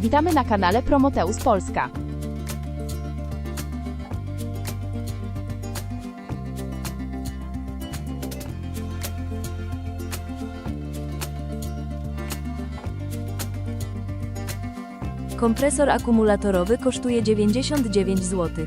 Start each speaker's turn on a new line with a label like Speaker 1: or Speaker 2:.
Speaker 1: Witamy na kanale Promoteus Polska.
Speaker 2: Kompresor akumulatorowy kosztuje 99 zł.